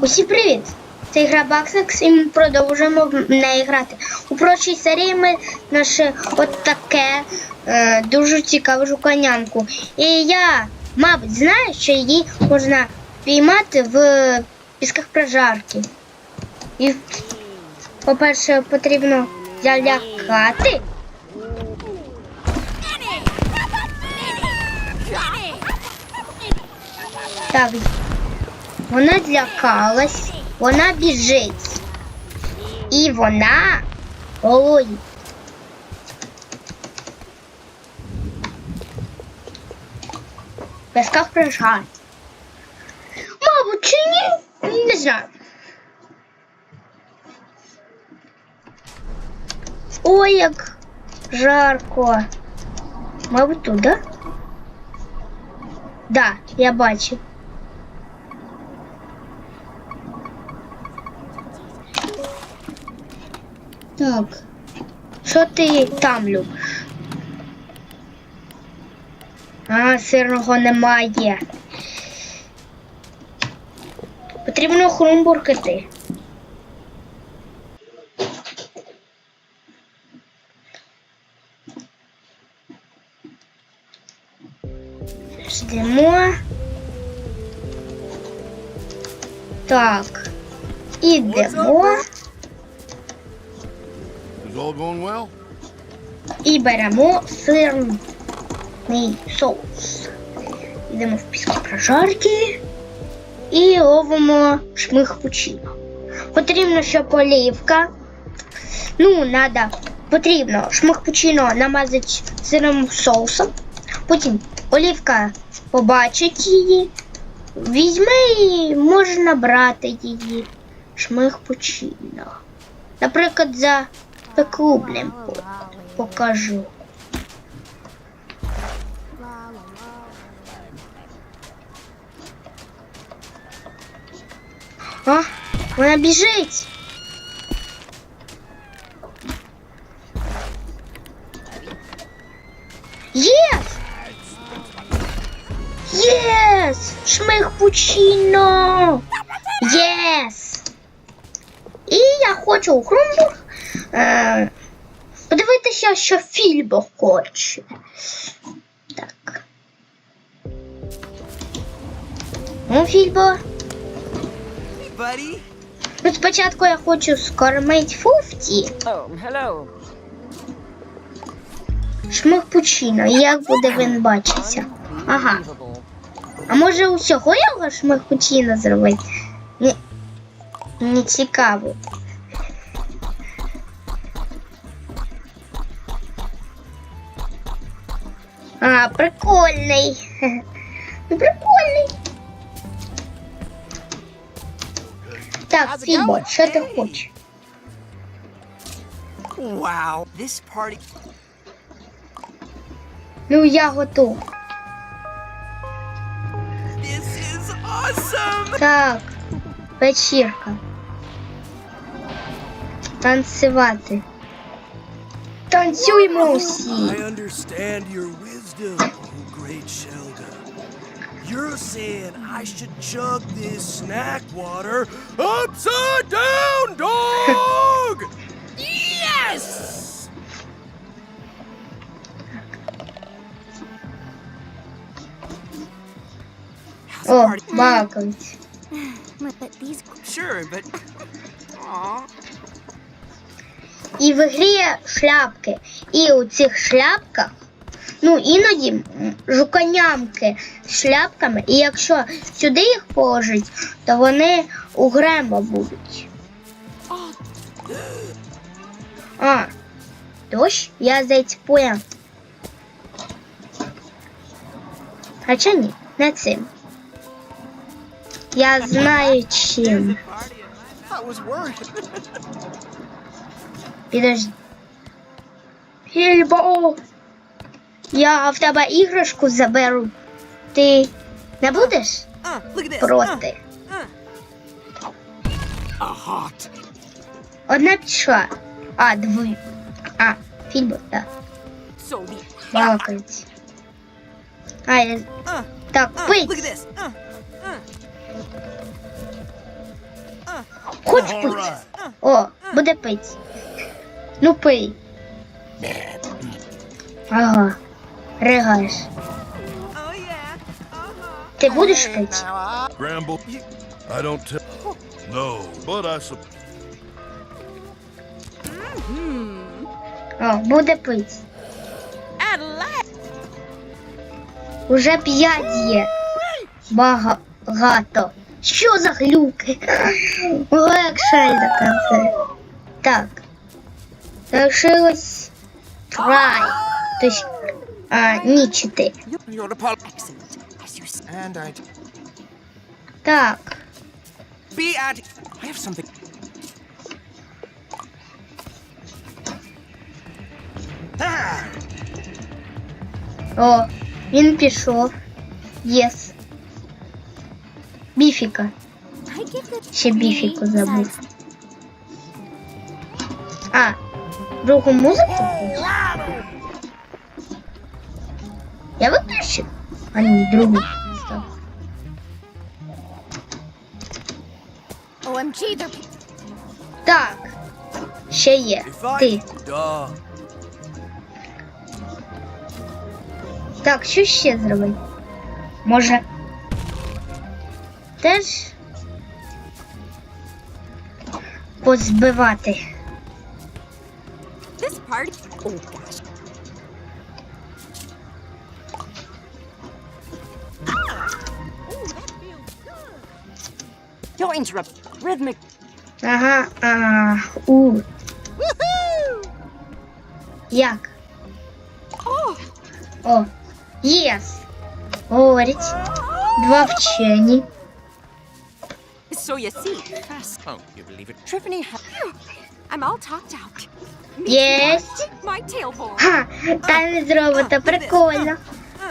Усі привіт! Це гра Баксекс і ми продовжуємо в неї грати. У прочій серії ми наше от е, дуже цікаву жуканянку. І я, мабуть, знаю, що її можна піймати в пісках прожарки. І, по-перше, потрібно залякати. Так, вона злякалась, вона біжить. І вона. Ой. В песках прижать. Мабуть, чи ні? Не знаю. Ой, як жарко. Мабуть, тут, да? Да, я бачу. Так. Що ти там любиш? А, сирного немає. Потрібно хрумбуркати. Ждемо. Так. Ідемо. І беремо сирний соус. Йдемо в піску прожарки і ловимо шмих пучино. Потрібно, щоб олівка. Ну, надо, потрібно шмих пучино намазати сирним соусом. Потім олівка побачить її, візьме і можна брати її шмих пучино. Наприклад, за пеклублем покажу. А, вона біжить. Єс! Єс! Шмих пучино! Єс! І я хочу у Хрумбург е, подивитися, що Фільбо хоче. Так. Ну, Фільбо. Ну, спочатку я хочу скормити Фуфті. Oh. Шмих пучино. Як буде він бачитися? Ага. А може усього його шмих пучино зробити? Не, не цікаво. А, прикольний. Ну, прикольний. Так, going? що ти хочеш? Wow, this party. Ну, я готов. This is awesome. Так, вечірка. Танцювати. Танцюємо всі. I understand your wisdom, oh great Shelda. You're saying I should chug this snack water upside down, dog! yes! How's the О, party? бакають. Sure, but. Aw. І в грі шляпки. І у цих шляпках, ну іноді жуканямки з шляпками, і якщо сюди їх положить, то вони у Грема будуть. А, дощ? Я здається поняв. Хоча ні, не цим. Я знаю чим. Підожди. Фільбо! Я в тебе іграшку заберу. Ти не будеш проти? Одна пішла. А, дві. А, Фільбо, так. So А, я... Так, пить. All пить? О, буде пить. Ну пий. Ага. Ригаєш. Ти будеш пити? Gramble, I don't tell. No, but I sup. О, буде. At last. Уже п'ять є. Багато. Що за глюки? Легше до конца. Так. Залишилось трай. Тобто, а, ні, чотири. You're a Excellent. As you s- And I Так. be at. I have something. О, він пішов. Єс. Біфіка. Ще біфіку забув. А, другу музику? Я виключив? А ні, другу. Так. Ще є. Ти. Так, що ще зробити? Може. Теж позбивати. this part. Oh gosh. You'll interrupt. Rhythmic. Ага, а, у. Як? О, єс. Говорить. Два вчені. So you see. Fast. Oh, you believe it? Triffany ha- I'm all talked out. Єсть. My tailbone. Ха, танець робота, прикольно.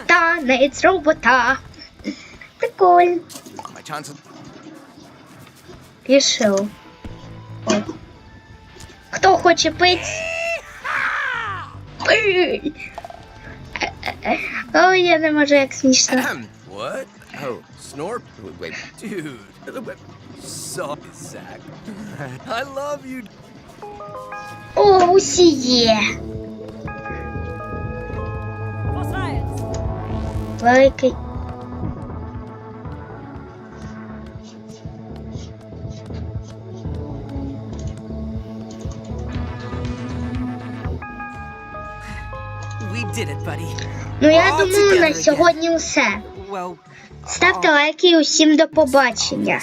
Танець робота. Прикольно. My chances. Пішов. О. Хто хоче пити? Ой, я не можу, як смішно. What? Oh, Snorp? Wait, wait, dude. Wait, So, Zach. I love you. О, усі є. Великий. Ну я думаю, на сьогодні все. Ставте лайки і усім до побачення.